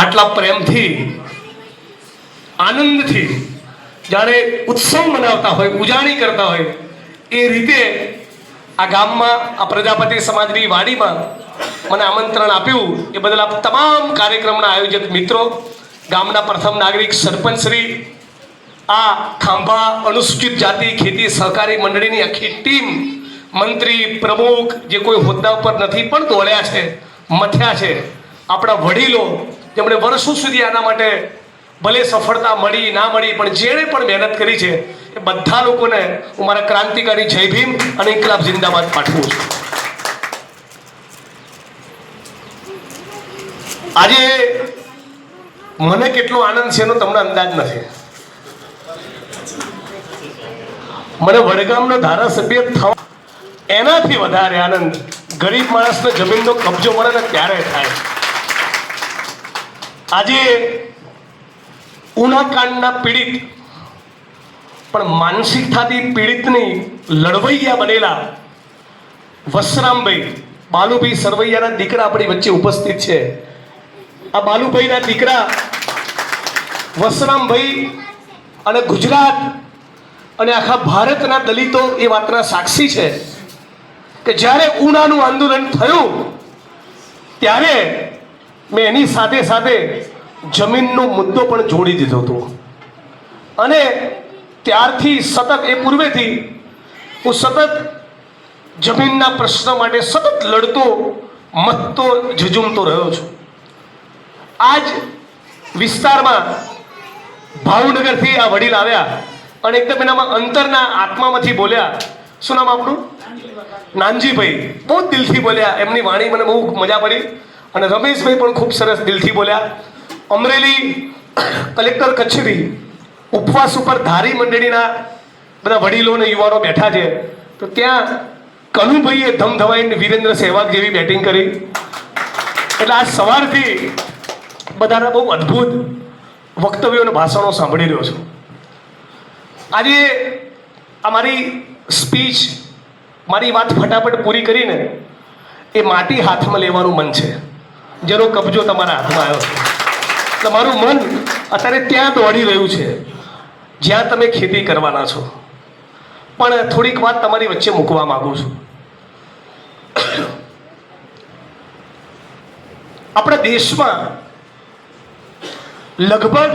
આટલા પ્રેમથી, આનંદથી જ્યારે ઉત્સવ મનાવતા હોય, ઉજાણી કરતા હોય, એ રીતે આ ગામમાં, આ પ્રજાપતિ સમાજની વાડીમાં મને આમંત્રણ આપ્યું. એ બદલ આપ તમામ કાર્યક્રમના આયોજક મિત્રો, ગામના પ્રથમ નાગરિક સરપંચશ્રી આ ખાંભા અનુસૂચિત જાતિ ખેતી સહકારી મંડળીની આખી ટીમ, મંત્રી, પ્રમુખ જે કોઈ હોદ્દા ઉપર નથી પણ દોડ્યા છે, મથ્યા છે. આપણા વડીલો જેમણે વર્ષો સુધી આના માટે ભલે સફળતા મળી, ના મળી, પણ જેણે પણ મહેનત કરી છે, એ બધા લોકોને હું મારા ક્રાંતિકારી જય ભીમ અને ઇન્કલાબ જિંદાબાદ પાઠવું છું. આજે મને કેટલો આનંદ છે એનો તમને અંદાજ નથી. મને વડગામનો ધારાસભ્ય થવા એનાથી વધારે આનંદ ગરીબ માણસને જમીનનો કબજો મળે ને ત્યારે થાય. આજે ઉનાકાંડના પીડિત, પણ માનસિકતાથી પીડિતની લડવૈયા બનેલા વસરામભાઈ, બાલુભાઈ સરવૈયાના દીકરા આપણી વચ્ચે ઉપસ્થિત છે. આ બાલુભાઈના દીકરા વસરામભાઈ અને ગુજરાત અને આખા ભારતના દલિતો એ વાતના સાક્ષી છે કે જ્યારે ઉનાનું આંદોલન થયું, ત્યારે મેં એની સાથે સાથે જમીનનો મુદ્દો પણ જોડી દીધો હતો. અને ત્યારથી સતત એ પૂર્વેથી હું સતત જમીનના પ્રશ્ન માટે સતત લડતો મથતો ઝઝુમતો રહ્યો છું. આજ વિસ્તારમાં ભાવનગરથી આ વડીલ આવ્યા અને એકદમ એનામાં અંતરના આત્મામાંથી બોલ્યા શું નામ આપણું નાનજીભાઈ. બહુ દિલથી બોલ્યા. એમની વાણી મને બહુ મજા પડી. અને રમેશભાઈ પણ ખૂબ સરસ દિલથી બોલ્યા. અમરેલી કલેક્ટર કચેરી ઉપવાસ ઉપર ધારી મંડળીના બધા વડીલો અને યુવાનો બેઠા છે. તો ત્યાં કનુભાઈએ ધમધમાઈને વિરેન્દ્ર સહેવાગ જેવી બેટિંગ કરી. એટલે આજ સવારથી બધાના બહુ અદ્ભુત વક્તવ્યો અને ભાષણો સાંભળી રહ્યો છું. આજે આ મારી સ્પીચ, મારી વાત ફટાફટ પૂરી કરીને એ માટી હાથમાં લેવાનું મન છે. જેનો કબજો તમારા હાથમાં આવ્યો. છે તમારું મન અત્યારે ત્યાં દોડી રહ્યું છે, જ્યાં તમે ખેતી કરવાના છો. પણ થોડીક વાત તમારી વચ્ચે મૂકવા માંગુ છું. આપણા દેશમાં લગભગ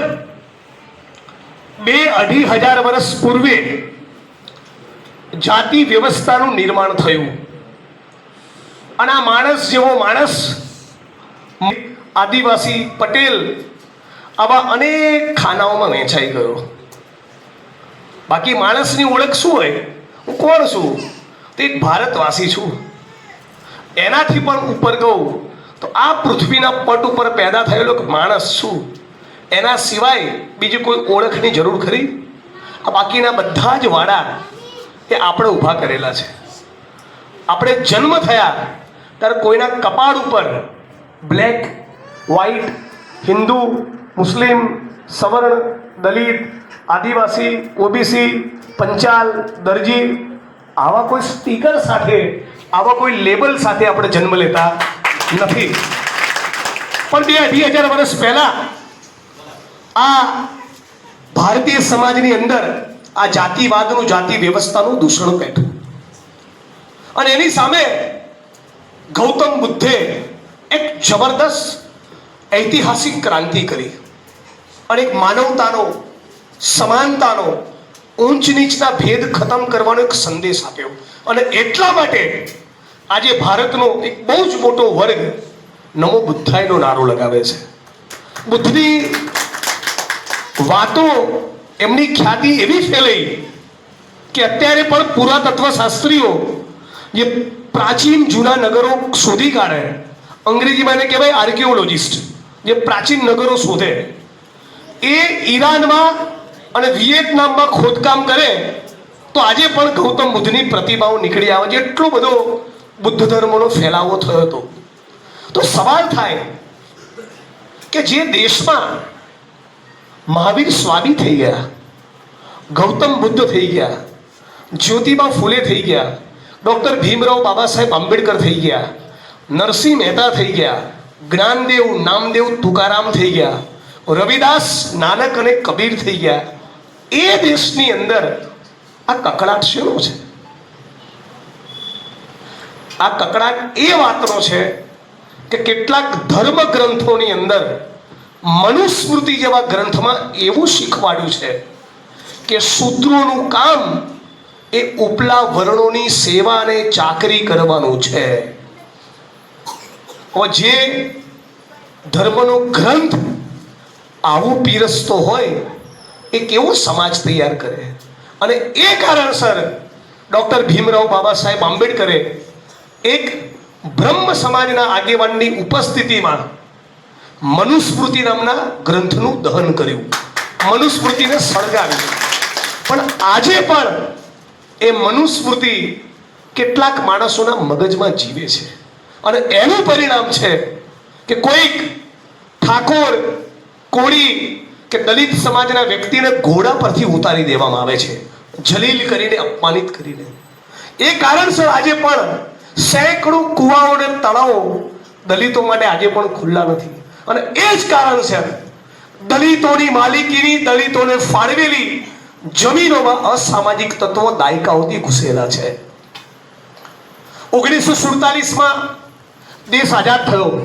બે અઢી હજાર વર્ષ પૂર્વે જાતિ વ્યવસ્થાનું નિર્માણ થયું. અને આ માણસ જેવો માણસ આદિવાસી પટેલ આવા અનેક ખાનાઓમાં વહેંચાઈ ગયો. બાકી માણસની ઓળખ શું હોય? હું કોણ છું? તો એક ભારતવાસી છું. એનાથી પણ ઉપર ગઉં તો આ પૃથ્વીના પટ ઉપર પેદા થયેલો માણસ છું. એના સિવાય બીજી કોઈ ઓળખની જરૂર ખરી? આ બાકીના બધા જ વાડા એ આપણે ઊભા કરેલા છે. આપણે જન્મ થયા ત્યારે કોઈના કપાળ ઉપર બ્લેક વ્હાઈટ હિન્દુ, મુસ્લિમ, સવર્ણ, દલિત, આદિવાસી, ઓબીસી, પંચાલ, દરજી, આવા કોઈ સ્ટીકર સાથે, આવા કોઈ લેબલ સાથે આપણે જન્મ લેતા નથી. પણ બે અઢી હજાર વર્ષ પહેલા આ ભારતીય સમાજની અંદર આ જાતિવાદનું, જાતિ વ્યવસ્થાનું દૂષણ બેઠું અને એની સામે ગૌતમ બુદ્ધે એક જબરદસ્ત ઐતિહાસિક ક્રાંતિ કરી અને એક માનવતાનો, સમાનતાનો, ઊંચ નીચના ભેદ ખતમ કરવાનો એક સંદેશ આપ્યો. અને એટલા માટે આજે ભારતનો એક બહુ જ મોટો વર્ગ નમો બુદ્ધાયનો નારો લગાવે છે. બુદ્ધની વાતો એમની ખ્યાતિ એવી ફેલાઈ કે અત્યારે પણ પુરાતત્વ શાસ્ત્રીઓ જે પ્રાચીન જૂના નગરો શોધી કાઢે અંગ્રેજીમાં એને કહેવાય આર્કિયોલોજિસ્ટ જે પ્રાચીન નગરો શોધે. એ ઈરાનમાં અને વિયેતનામમાં ખોદકામ કરે, તો આજે પણ ગૌતમ બુદ્ધની પ્રતિમાઓ નીકળી આવે છે. એટલો બધો બુદ્ધ ધર્મનો ફેલાવો થયો હતો. તો સવાલ થાય કે જે દેશમાં મહાવીર સ્વામી થઈ ગયા, ગૌતમ બુદ્ધ થઈ ગયા, જ્યોતિબા ફૂલે થઈ ગયા, ડૉક્ટર ભીમરાવ બાબા સાહેબ આંબેડકર થઈ ગયા નરસિંહ મહેતા થઈ ગયા, જ્ઞાનદેવ, નામદેવ તુકારામ થઈ ગયા, રવિદાસ, નાનક અને કબીર થઈ ગયા. એ દેશની અંદર આ કકડાટ શેનો છે? આ કકડાટ એ વાતનો છે કે કેટલાક ધર્મ ગ્રંથોની અંદર મનુસ્મૃતિ જેવા ગ્રંથમાં એવું શીખવાડ્યું છે કે શૂદ્રોનું કામ એ ઉપલા વર્ણોની સેવા અને ચાકરી કરવાનું છે. જે ધર્મનો ગ્રંથ આવું પીરસતો હોય, એ કેવો સમાજ તૈયાર કરે? અને એ કારણસર ડૉક્ટર ભીમરાવ બાબા સાહેબ આંબેડકરે એક બ્રહ્મ સમાજના આગેવાનની ઉપસ્થિતિમાં મનુસ્મૃતિ નામના ગ્રંથનું દહન કર્યું. મનુસ્મૃતિને સળગાવી પણ આજે પણ એ મનુસ્મૃતિ કેટલાક માણસોના મગજમાં જીવે છે. અને એનું પરિણામ છે કે કોઈક ઠાકોર, કોળી કે દલિત સમાજના વ્યક્તિને ઘોડા પરથી ઉતારી દેવામાં આવે છે. જલીલ કરીને, અપમાનિત કરીને. એ કારણસર આજે પણ સેંકડો કુવાઓ અને તળાવો દલિતો માટે આજે પણ ખુલ્લા નથી. અને એ જ કારણ છે દલિતોની માલિકીની દલિતોને ફાળવેલી જમીનોમાં અસામાજિક તત્વો દાયકાઓથી ઘૂસેલા છે. ઓગણીસો સુડતાલીસમાં ते साजात ठरवू.